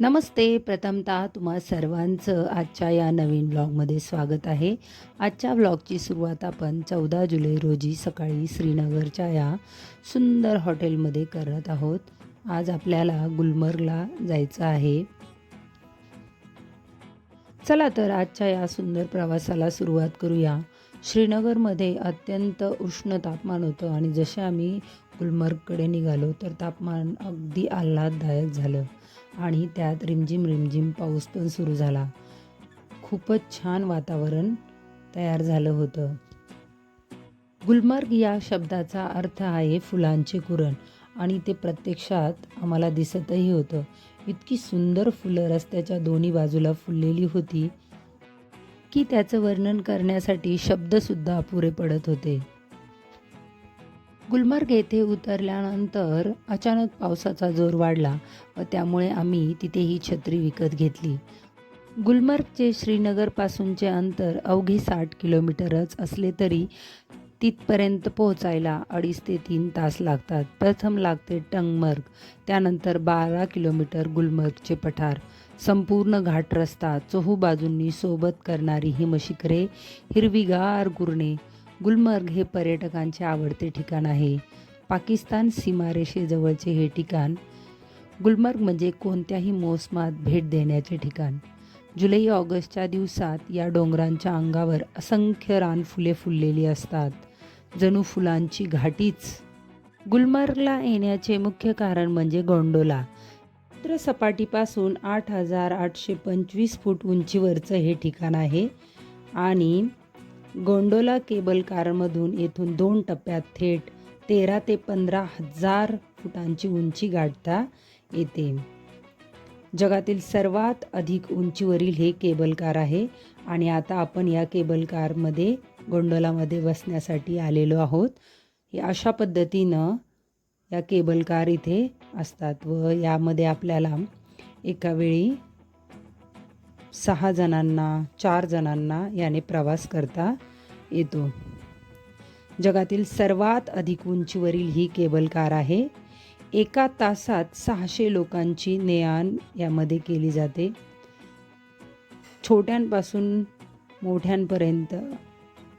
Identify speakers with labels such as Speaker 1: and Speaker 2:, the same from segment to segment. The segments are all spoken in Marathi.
Speaker 1: नमस्ते. प्रथमतः तुम्हा सर्वांचं आजच्या या नवीन ब्लॉगमध्ये स्वागत आहे. आजच्या ब्लॉगची सुरुवात आपण चौदा जुलै रोजी सकाळी श्रीनगरच्या या सुंदर हॉटेलमध्ये करत आहोत. आज आपल्याला गुलमर्गला जायचं आहे. चला तर आजच्या या सुंदर प्रवासाला सुरुवात करूया. श्रीनगरमध्ये अत्यंत उष्ण तापमान होतं आणि जसे आम्ही गुलमर्गकडे निघालो तर तापमान अगदी आल्हाददायक झालं. आणि त्यात रिमझिम रिमझिम पाऊस पण सुरू झाला. खूपच छान वातावरण तयार झालं होतं. गुलमर्ग या शब्दाचा अर्थ आहे फुलांचे कुरण आणि ते प्रत्यक्षात आम्हाला दिसतही होतं. इतकी सुंदर फुलं रस्त्याच्या दोन्ही बाजूला फुललेली होती की त्याचं वर्णन करण्यासाठी शब्दसुद्धा अपुरे पडत होते. गुलमर्ग येथे उतरल्यानंतर अचानक पावसाचा जोर वाढला व त्यामुळे आम्ही तिथे ही छत्री विकत घेतली. गुलमर्गचे श्रीनगरपासूनचे अंतर अवघे साठ किलोमीटरच असले तरी तिथपर्यंत पोहोचायला अडीच ते तीन तास लागतात. प्रथम लागते टंगमर्ग त्यानंतर बारा किलोमीटर गुलमर्गचे पठार. संपूर्ण घाट रस्ता चोहूबाजूंनी सोबत करणारी हिमशिखरे हिरवीगार गुरणे गुलमर्ग हे पर्यटकांचे आवडते ठिकाण आहे. पाकिस्तान सीमारेषेजवळचे हे ठिकाण गुलमर्ग म्हणजे कोणत्याही मोसमात भेट देण्याचे ठिकाण. जुलै ऑगस्टच्या दिवसात या डोंगरांच्या अंगावर असंख्य रानफुले फुललेली असतात. जणू फुलांची घाटीच. गुलमर्गला येण्याचे मुख्य कारण म्हणजे गोंडोला. समुद्र सपाटीपासून आठ हजार आठशे पंचवीस फूट उंचीवरचं हे ठिकाण आहे. आणि गोंडोला केबल कारमधून येथून दोन टप्प्यात थेट तेरा ते पंधरा हजार फुटांची उंची गाठता येते. जगातील सर्वात अधिक उंचीवरील हे केबल कार आहे आणि आता आपण या केबल कारमध्ये गोंडोलामध्ये बसण्यासाठी आलेलो आहोत. अशा पद्धतीनं या केबल कार इथे असतात व यामध्ये आपल्याला एका वेळी सहा जणांना चार जणांना याने प्रवास करता येतो. जगातील सर्वात अधिक उंचीवरील ही केबल कार आहे. एका तासात सहाशे लोकांची ने आण यामध्ये केली जाते. छोट्यांपासून मोठ्यांपर्यंत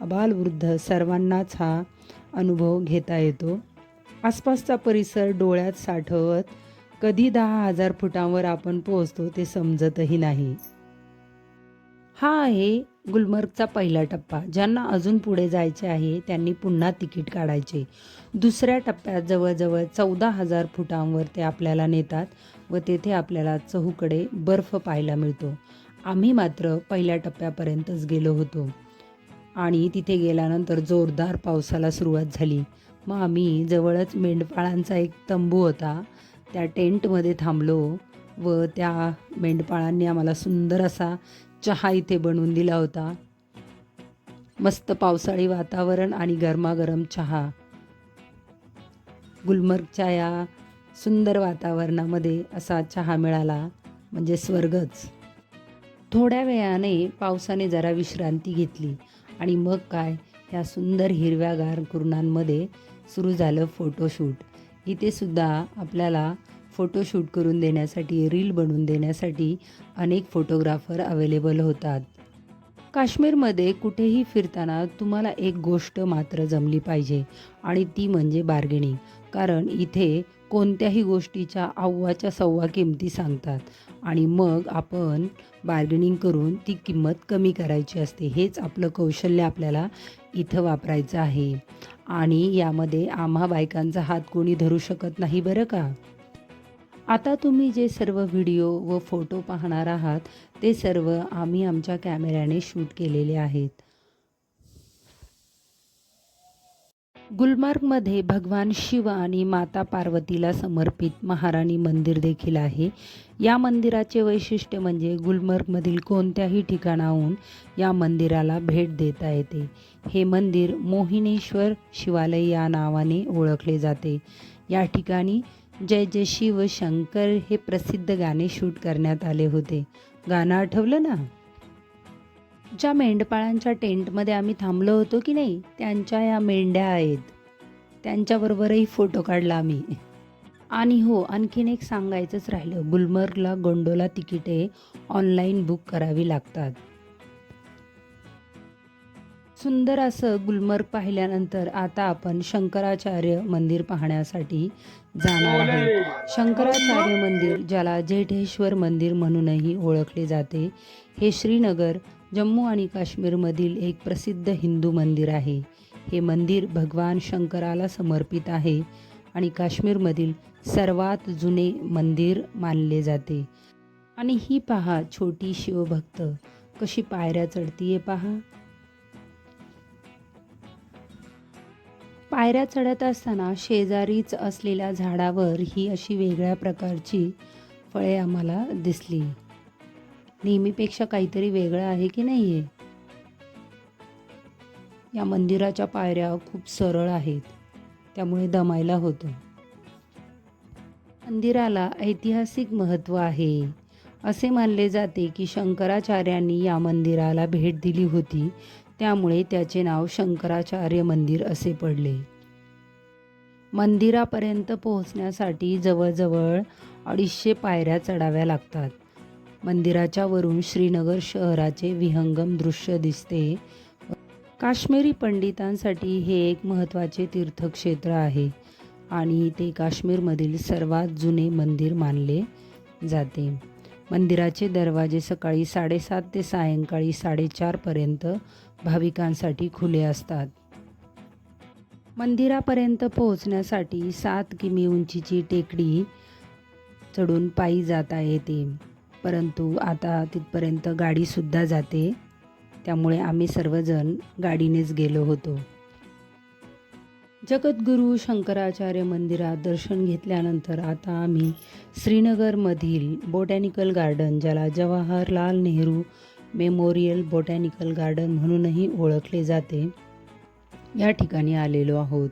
Speaker 1: अबालवृद्ध सर्वांनाच हा अनुभव घेता येतो. आसपासचा परिसर डोळ्यात साठवत कधी दहा हजार फुटांवर आपण पोहोचतो ते समजतही नाही. हा आहे गुलमर्गचा पहिला टप्पा. ज्यांना अजून पुढे जायचे आहे त्यांनी पुन्हा तिकीट काढायचे. दुसऱ्या टप्प्यात जवळजवळ चौदा हजार फुटांवर ते आपल्याला नेतात व तेथे आपल्याला चहूकडे बर्फ पाहायला मिळतो. आम्ही मात्र पहिल्या टप्प्यापर्यंतच गेलो होतो. आणि तिथे गेल्यानंतर जोरदार पावसाला सुरुवात झाली. मग आम्ही जवळच मेंढपाळांचा एक तंबू होता. त्या टेंटमध्ये थांबलो व त्या मेंढपाळांनी आम्हाला सुंदर असा चहा इथे बनवून दिला होता. मस्त पावसाळी वातावरण आणि गरमागरम चहा. गुलमर्गच्या या सुंदर वातावरणामध्ये असा चहा मिळाला म्हणजे स्वर्गच. थोड्या वेळाने पावसाने जरा विश्रांती घेतली आणि मग काय ह्या सुंदर हिरव्यागार कुरणांमध्ये सुरू झालं फोटोशूट इथे सुद्धा आपल्याला फोटोशूट करून देण्यासाठी रील बनवून देण्यासाठी अनेक फोटोग्राफर अवेलेबल होतात. काश्मीरमध्ये कुठेही फिरताना तुम्हाला एक गोष्ट मात्र जमली पाहिजे आणि ती म्हणजे बार्गेनिंग. कारण इथे कोणत्याही गोष्टीच्या अव्वाच्या सव्वा किमती सांगतात आणि मग आपण बार्गेनिंग करून ती किंमत कमी करायची असते हेच आपलं कौशल्य आपल्याला इथं वापरायचं आहे. आणि यामध्ये आम्हा बायकांचा हात कोणी धरू शकत नाही बरं का? आता तुम्ही जे सर्व व्हिडिओ व फोटो पाहणार आहात ते सर्व आम्ही आमच्या कॅमेऱ्याने शूट केलेले आहेत. गुलमर्गमध्ये भगवान शिव आणि माता पार्वतीला समर्पित महाराणी मंदिर देखील आहे. या मंदिराचे वैशिष्ट्य म्हणजे गुलमर्गमधील कोणत्याही ठिकाणाहून या मंदिराला भेट देता येते. हे मंदिर मोहिनेश्वर शिवालय या नावाने ओळखले जाते. या ठिकाणी जय जय शिव शंकर हे प्रसिद्ध गाणे शूट करण्यात आले होते. गाणं आठवलं ना? ज्या मेंढपाळांच्या टेंटमध्ये आम्ही थांबलो होतो की नाही त्यांच्या या मेंढ्या आहेत. त्यांच्याबरोबरही फोटो काढला आम्ही. आणि हो आणखीन एक सांगायचंच राहिलं. गुलमर्गला गोंडोला तिकिटे ऑनलाईन बुक करावी लागतात. सुंदर असं गुलमर्ग पाहिल्यानंतर आता आपण शंकराचार्य मंदिर पाहण्यासाठी जाणार आहोत. शंकराचार्य मंदिर ज्याला जेठेश्वर मंदिर म्हणूनही ओळखले जाते हे श्रीनगर जम्मू आणि काश्मीरमधील एक प्रसिद्ध हिंदू मंदिर आहे. हे मंदिर भगवान शंकराला समर्पित आहे आणि काश्मीरमधील सर्वात जुने मंदिर मानले जाते. आणि ही पहा छोटी शिवभक्त कशी पायऱ्या चढतीये पहा. पायऱ्या चढत असताना शेजारीच असलेल्या झाडावर ही अशी वेगळ्या प्रकारची फळे आम्हाला दिसली. नेहमीपेक्षा काहीतरी वेगळं आहे की नाही आहे या मंदिराच्या पायऱ्या खूप सरळ आहेत. त्यामुळे दमायला होतं. मंदिराला ऐतिहासिक महत्त्व आहे. असे मानले जाते की शंकराचार्यांनी या मंदिराला भेट दिली होती त्यामुळे त्याचे नाव शंकराचार्य मंदिर असे पडले. मंदिरापर्यंत पोहोचण्यासाठी जवळजवळ अडीचशे पायऱ्या चढाव्या लागतात. मंदिराच्या वरून श्रीनगर शहराचे विहंगम दृश्य दिसते. काश्मीरी पंडितांसाठी हे एक महत्त्वाचे तीर्थक्षेत्र आहे आणि ते काश्मीरमधील सर्वात जुने मंदिर मानले जाते. मंदिराचे दरवाजे सकाळी साडेसात ते सायंकाळी साडेचारपर्यंत भाविकांसाठी खुले असतात. मंदिरापर्यंत पोहोचण्यासाठी सात किमी उंचीची टेकडी चढून पायी जाता येते. परंतु आता तिथपर्यंत गाडीसुद्धा जाते. त्यामुळे आम्ही सर्वजण गाडीनेच गेलो होतो. जगद्गुरू शंकराचार्य मंदिरात दर्शन घेतल्यानंतर आता आम्ही श्रीनगरमधील बोटॅनिकल गार्डन ज्याला Jawaharlal Nehru memorial botanical garden म्हणूनही ओळखले जाते. या ठिकाणी आलेलो आहोत.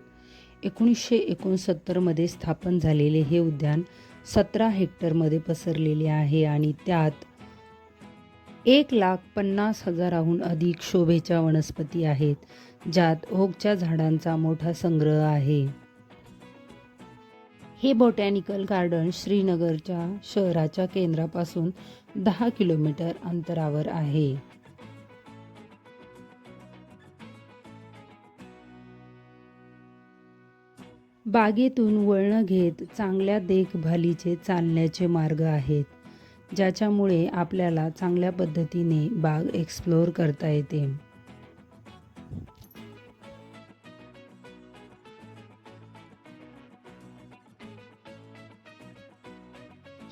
Speaker 1: एकोणीसशे एकोणसत्तरमध्ये स्थापन झालेले हे उद्यान सतरा हेक्टरमध्ये पसरलेले आहे आणि त्यात एक लाख पन्नास हजाराहून अधिक शोभेच्या वनस्पती आहेत ज्यात ओकच्या झाडांचा मोठा संग्रह आहे. हे बोटॅनिकल गार्डन श्रीनगरच्या शहराच्या केंद्रापासून दहा किलोमीटर अंतरावर आहे. बागेतून वळणं घेत चांगल्या देखभालीचे चालण्याचे मार्ग आहेत ज्याच्यामुळे आपल्याला चांगल्या पद्धतीने बाग एक्सप्लोअर करता येते.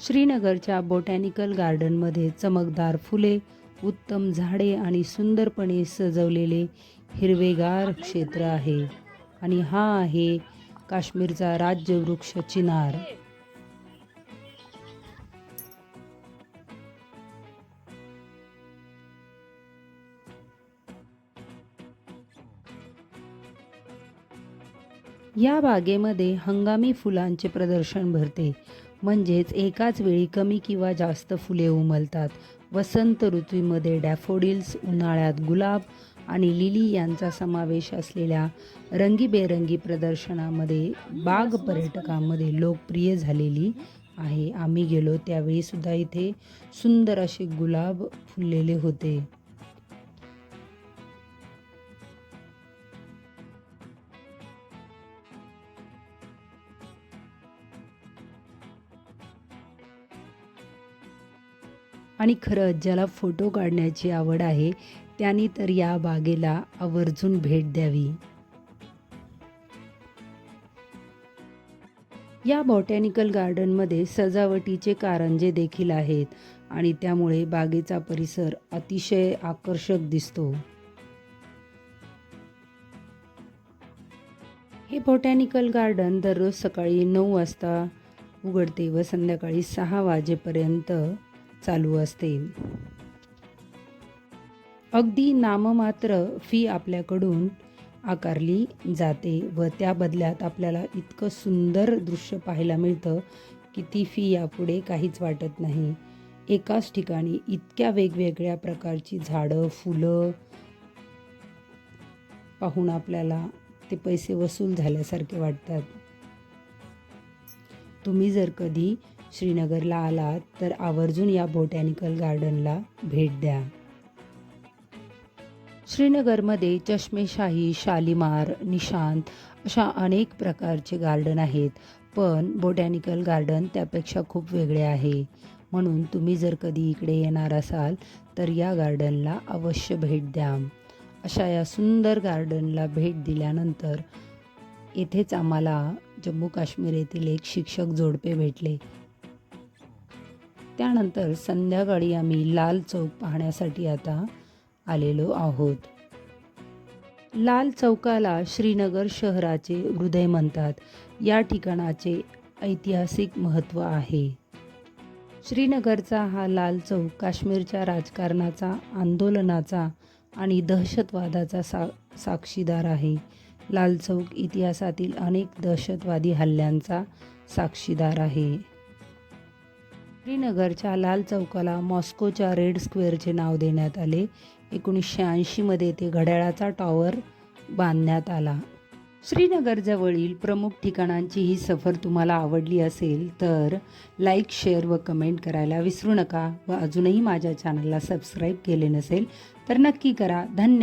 Speaker 1: श्रीनगरच्या बोटॅनिकल गार्डनमध्ये चमकदार फुले उत्तम झाडे आणि सुंदरपणे सजवलेले हिरवेगार क्षेत्र आहे. आणि हा आहे काश्मीरचा राज्यवृक्ष चिनार. या बागेमध्ये हंगामी फुलांचे प्रदर्शन भरते. म्हणजेच एकाच वेळी कमी किंवा जास्त फुले उमलतात. वसंत ऋतूमध्ये डॅफोडिल्स उन्हाळ्यात गुलाब आणि लिली यांचा समावेश असलेल्या रंगीबेरंगी प्रदर्शनामध्ये बाग पर्यटकांमध्ये लोकप्रिय झालेली आहे. आम्ही गेलो त्यावेळी सुद्धा इथे सुंदर असे गुलाब फुललेले होते. आणि खरंच ज्याला फोटो काढण्याची आवड आहे त्यांनी तर या बागेला आवर्जून भेट द्यावी. या बॉटॅनिकल गार्डनमध्ये सजावटीचे कारंजे देखील आहेत आणि त्यामुळे बागेचा परिसर अतिशय आकर्षक दिसतो. हे बॉटॅनिकल गार्डन दररोज सकाळी नऊ वाजता उघडते व संध्याकाळी सहा वाजेपर्यंत चालू असते अगदी नाममात्र फी आपल्याकडून आकारली जाते व त्या बदल्यात आपल्याला इतकं सुंदर दृश्य पाहायला मिळतं की ती फी यापुढे काहीच वाटत नाही. एकाच ठिकाणी इतक्या वेगवेगळ्या प्रकारची झाडं फुलं पाहून आपल्याला ते पैसे वसूल झाल्यासारखे वाटतात. तुम्ही जर कधी श्रीनगरला आलात तर आवर्जून या बोटॅनिकल गार्डनला भेट द्या. श्रीनगरमध्ये चष्मेशाही शालिमार निशांत अशा अनेक प्रकारचे गार्डन आहेत पण बोटॅनिकल गार्डन त्यापेक्षा खूप वेगळे आहे. म्हणून तुम्ही जर कधी इकडे येणार असाल तर या गार्डनला अवश्य भेट द्या. अशा या सुंदर गार्डनला भेट दिल्यानंतर येथेच आम्हाला जम्मू काश्मीर येथील एक शिक्षक जोडपे भेटले. त्यानंतर संध्याकाळी आम्ही लाल चौक पाहण्यासाठी आता आलेलो आहोत. लाल चौकाला श्रीनगर शहराचे हृदय म्हणतात. या ठिकाणाचे ऐतिहासिक महत्त्व आहे. श्रीनगरचा हा लाल चौक काश्मीरच्या राजकारणाचा आंदोलनाचा आणि दहशतवादाचा सा साक्षीदार आहे. लाल चौक इतिहासातील अनेक दहशतवादी हल्ल्यांचा साक्षीदार आहे. श्रीनगरच्या लाल चौकाला मॉस्कोच्या रेड स्क्वेअरचे नाव देण्यात आले. एकोणीसशे ऐंशीमध्ये ते घड्याळाचा टॉवर बांधण्यात आला. श्रीनगरजवळील प्रमुख ठिकाणांची ही सफर तुम्हाला आवडली असेल तर लाईक शेअर व कमेंट करायला विसरू नका व अजूनही माझ्या चॅनलला सबस्क्राईब केले नसेल तर नक्की करा. धन्यवाद.